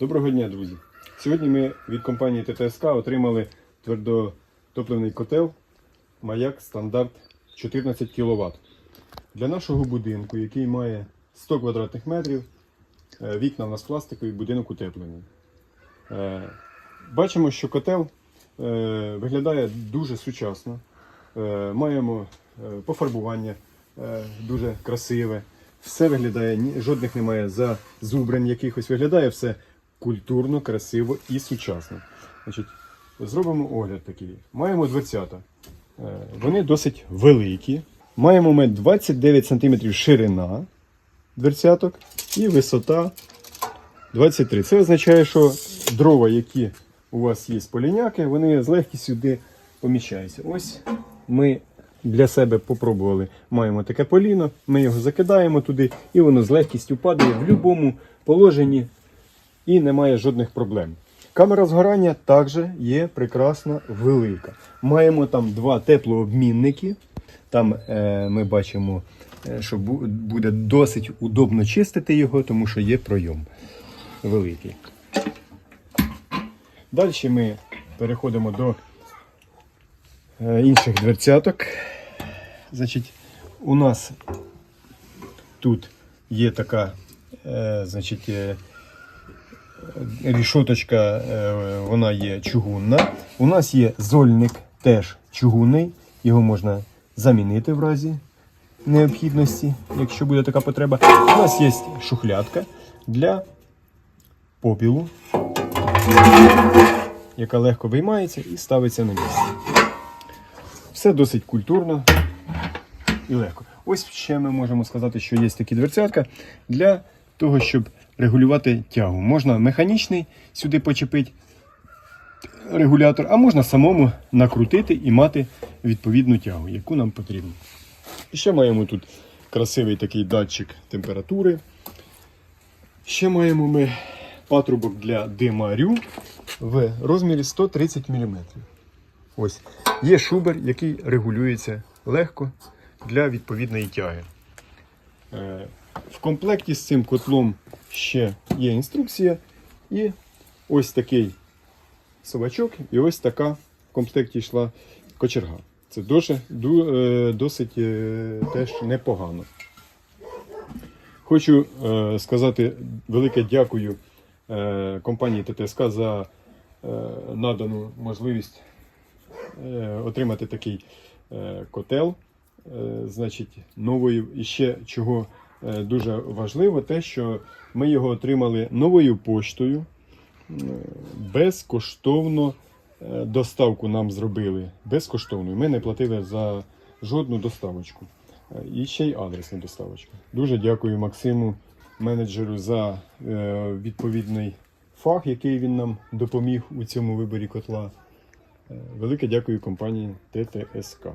Доброго дня, друзі! Сьогодні ми від компанії ТТСК отримали твердотопливний котел Маяк стандарт 14 кВт. Для нашого будинку, який має 100 квадратних метрів, е, вікна в нас пластикові, будинок утеплений. Е, Бачимо, що котел е, виглядає дуже сучасно. Маємо пофарбування дуже красиве. Все виглядає, жодних немає зазубрень якихось. Виглядає все культурно, красиво і сучасно. Значить, зробимо огляд такий. Маємо дверцята. Е, Вони досить великі. Маємо ми 29 см ширина дверцяток і висота 23. Це означає, що дрова, які у вас є поліняки, вони з легкістю сюди поміщаються. Ось ми для себе попробували. Маємо таке поліно, ми його закидаємо туди, і воно з легкістю падає в будь-якому положенні і немає жодних проблем. Камера згорання також є прекрасно велика. Маємо там два теплообмінники. Там е, ми бачимо, е, що буде досить удобно чистити його, тому що є пройом великий. Далі ми переходимо до е, інших дверцяток. Значить, у нас тут є така, е, значить, е, рішоточка, е, вона є чугунна. У нас є зольник теж чугунний, його можна замінити в разі необхідності, якщо буде така потреба. У нас є шухлядка для попілу, яка легко виймається і ставиться на місце. Все досить культурно і легко. Ось ще ми можемо сказати, що є такі дверцятка для того, щоб регулювати тягу. Можна механічний сюди почепити регулятор, а можна самому накрутити і мати відповідну тягу, яку нам потрібно. І ще маємо тут красивий такий датчик температури. Ще маємо ми патрубок для димарю в розмірі 130 мм. Ось. Є шубер, який регулюється легко для відповідної тяги. В комплекті з цим котлом ще є інструкція і ось такий совачок, і ось така в комплекті йшла кочерга. Це дуже, ду- е, досить е, теж непогано. Хочу е, сказати велике дякую компанії ТТСК за надану можливість отримати такий котел. Значить, новою і ще чого дуже важливо, те, що ми його отримали новою поштою. Е, Безкоштовно е, доставку нам зробили. Безкоштовно. Ми не платили за жодну доставочку. Е, І ще й адресна доставочка. Дуже дякую Максиму, менеджеру, за е, відповідний фах, який він нам допоміг у цьому виборі котла. Е, Велике дякую компанії ТТСК.